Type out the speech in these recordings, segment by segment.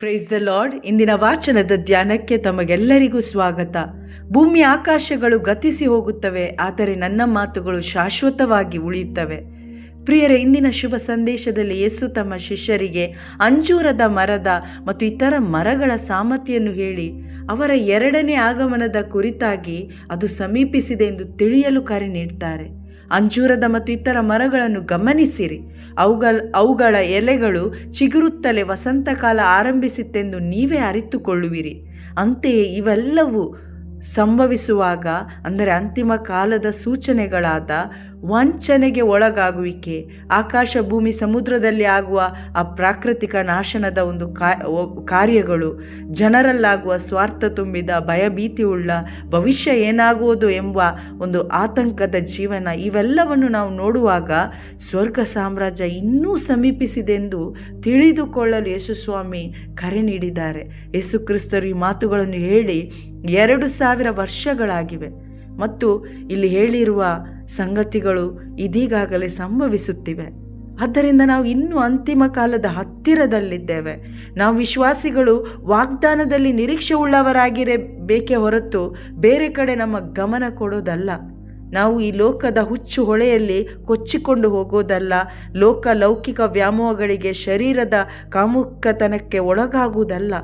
Praise the lord ಇಂದಿನ ವಾಚನದ ಧ್ಯಾನಕ್ಕೆ ತಮಗೆಲ್ಲರಿಗೂ ಸ್ವಾಗತ. ಭೂಮಿ ಆಕಾಶಗಳು ಗತಿಸಿ ಹೋಗುತ್ತವೆ, ಆದರೆ ನನ್ನ ಮಾತುಗಳು ಶಾಶ್ವತವಾಗಿ ಉಳಿಯುತ್ತವೆ. ಪ್ರಿಯರ, ಇಂದಿನ ಶುಭ ಸಂದೇಶದಲ್ಲಿ ಯೇಸು ತಮ್ಮ ಶಿಷ್ಯರಿಗೆ ಅಂಜೂರದ ಮರದ ಮತ್ತು ಇತರ ಮರಗಳ ಸಾಮರ್ಥ್ಯವನ್ನು ಹೇಳಿ, ಅವರ ಎರಡನೇ ಆಗಮನದ ಕುರಿತಾಗಿ ಅದು ಸಮೀಪಿಸಿದೆ ಎಂದು ತಿಳಿಯಲು ಕರೆ ನೀಡ್ತಾರೆ. ಅಂಜೂರದ ಮತ್ತು ಇತರ ಮರಗಳನ್ನು ಗಮನಿಸಿರಿ. ಅವುಗಳ ಅವುಗಳ ಎಲೆಗಳು ಚಿಗುರುತ್ತಲೇ ವಸಂತಕಾಲ ಆರಂಭಿಸಿತ್ತೆಂದು ನೀವೇ ಅರಿತುಕೊಳ್ಳುವಿರಿ. ಅಂತೆಯೇ ಇವೆಲ್ಲವೂ ಸಂಭವಿಸುವಾಗ, ಅಂದರೆ ಅಂತಿಮ ಕಾಲದ ಸೂಚನೆಗಳಾದ ವಂಚನೆಗೆ ಒಳಗಾಗುವಿಕೆ. ಆಕಾಶ ಭೂಮಿ ಸಮುದ್ರದಲ್ಲಿ ಆಗುವ ಆ ಪ್ರಾಕೃತಿಕ ನಾಶನದ ಒಂದು ಕಾರ್ಯಗಳು. ಜನರಲ್ಲಾಗುವ ಸ್ವಾರ್ಥ ತುಂಬಿದ ಭಯಭೀತಿ ಉಳ್ಳ ಭವಿಷ್ಯ ಏನಾಗುವುದು ಎಂಬ ಒಂದು ಆತಂಕದ ಜೀವನ ಇವೆಲ್ಲವನ್ನು ನಾವು ನೋಡುವಾಗ ಸ್ವರ್ಗ ಸಾಮ್ರಾಜ್ಯ ಇನ್ನೂ ಸಮೀಪಿಸಿದೆಂದು ತಿಳಿದುಕೊಳ್ಳಲು ಯೇಸುಸ್ವಾಮಿ ಕರೆ ನೀಡಿದ್ದಾರೆ. ಯೇಸು ಕ್ರಿಸ್ತರು ಈ ಮಾತುಗಳನ್ನು ಹೇಳಿ ಎರಡು ಸಾವಿರ ವರ್ಷಗಳಾಗಿವೆ. ಮತ್ತು ಇಲ್ಲಿ ಹೇಳಿರುವ ಸಂಗತಿಗಳು ಇದೀಗಾಗಲೇ ಸಂಭವಿಸುತ್ತಿವೆ. ಆದ್ದರಿಂದ ನಾವು ಇನ್ನೂ ಅಂತಿಮ ಕಾಲದ ಹತ್ತಿರದಲ್ಲಿದ್ದೇವೆ. ನಾವು ವಿಶ್ವಾಸಿಗಳು ವಾಗ್ದಾನದಲ್ಲಿ ನಿರೀಕ್ಷೆ ಉಳ್ಳವರಾಗಿರಬೇಕೇ ಹೊರತು ಬೇರೆ ಕಡೆ ನಮ್ಮ ಗಮನ ಕೊಡೋದಲ್ಲ. ನಾವು ಈ ಲೋಕದ ಹುಚ್ಚು ಹೊಳೆಯಲ್ಲಿ ಕೊಚ್ಚಿಕೊಂಡು ಹೋಗೋದಲ್ಲ. ಲೋಕ ಲೌಕಿಕ ವ್ಯಾಮೋಹಗಳಿಗೆ ಶರೀರದ ಕಾಮುಕತನಕ್ಕೆ ಒಳಗಾಗುವುದಲ್ಲ.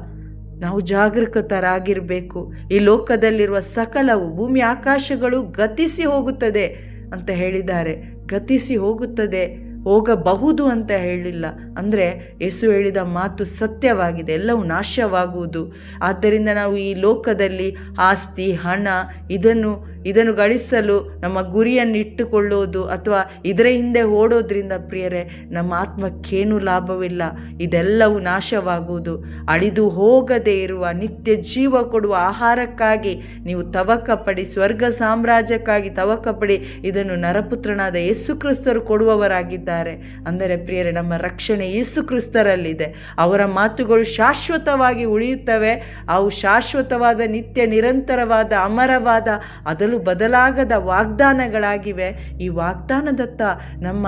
ನಾವು ಜಾಗೃತರಾಗಿರಬೇಕು ಈ ಲೋಕದಲ್ಲಿರುವ ಸಕಲವು ಭೂಮಿ ಆಕಾಶಗಳು ಗತಿಸಿ ಹೋಗುತ್ತದೆ. ಅಂತ ಹೇಳಿದ್ದಾರೆ. ಗತಿಸಿ ಹೋಗುತ್ತದೆ, ಹೋಗಬಹುದು ಅಂತ ಹೇಳಿಲ್ಲ. ಅಂದರೆ ಯೇಸು ಹೇಳಿದ ಮಾತು ಸತ್ಯವಾಗಿದೆ, ಎಲ್ಲವೂ ನಾಶವಾಗುವುದು. ಆದ್ದರಿಂದ ನಾವು ಈ ಲೋಕದಲ್ಲಿ ಆಸ್ತಿ, ಹಣ ಇದನ್ನು ಇದನ್ನು ಗಳಿಸಲು ನಮ್ಮ ಗುರಿಯನ್ನು ಇಟ್ಟುಕೊಳ್ಳೋದು ಅಥವಾ ಇದರ ಹಿಂದೆ ಓಡೋದ್ರಿಂದ ಪ್ರಿಯರೇ, ನಮ್ಮ ಆತ್ಮಕ್ಕೇನು ಲಾಭವಿಲ್ಲ. ಇದೆಲ್ಲವೂ ನಾಶವಾಗುವುದು. ಅಳಿದು ಹೋಗದೇ ಇರುವ ನಿತ್ಯ ಜೀವ ಕೊಡುವ ಆಹಾರಕ್ಕಾಗಿ ನೀವು ತವಕ ಪಡಿ ಸ್ವರ್ಗ ಸಾಮ್ರಾಜ್ಯಕ್ಕಾಗಿ ತವಕ ಪಡಿ ಇದನ್ನು ನರಪುತ್ರನಾದ ಯೇಸು ಕ್ರಿಸ್ತರು ಕೊಡುವವರಾಗಿದ್ದಾರೆ. ಅಂದರೆ ಪ್ರಿಯರೇ, ನಮ್ಮ ರಕ್ಷಣೆ ಯೇಸು ಕ್ರಿಸ್ತರಲ್ಲಿದೆ ಅವರ ಮಾತುಗಳು ಶಾಶ್ವತವಾಗಿ ಉಳಿಯುತ್ತವೆ. ಅವು ಶಾಶ್ವತವಾದ, ನಿತ್ಯ ನಿರಂತರವಾದ, ಅಮರವಾದ, ಅದಲು ಬದಲಾಗದ ವಾಗ್ದಾನಗಳಾಗಿವೆ. ಈ ವಾಗ್ದಾನದತ್ತ ನಮ್ಮ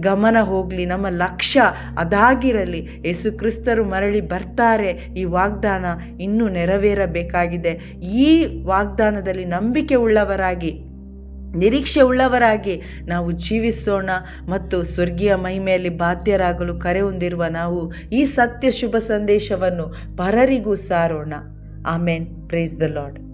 ಗಮನ ಹೋಗಲಿ, ನಮ್ಮ ಲಕ್ಷ್ಯ ಅದಾಗಿರಲಿ. ಯೇಸು ಕ್ರಿಸ್ತರು ಮರಳಿ ಬರ್ತಾರೆ. ಈ ವಾಗ್ದಾನ ಇನ್ನೂ ನೆರವೇರಬೇಕಾಗಿದೆ. ಈ ವಾಗ್ದಾನದಲ್ಲಿ ನಂಬಿಕೆ ಉಳ್ಳವರಾಗಿ, ನಿರೀಕ್ಷೆ ಉಳ್ಳವರಾಗಿ ನಾವು ಜೀವಿಸೋಣ ಮತ್ತು ಸ್ವರ್ಗೀಯ ಮಹಿಮೆಯಲ್ಲಿ ಬಾಧ್ಯರಾಗಲು ಕರೆ ಹೊಂದಿರುವ ನಾವು ಈ ಸತ್ಯ ಶುಭ ಸಂದೇಶವನ್ನು ಪರರಿಗೂ ಸಾರೋಣ. ಆಮೇನ್. Praise the lord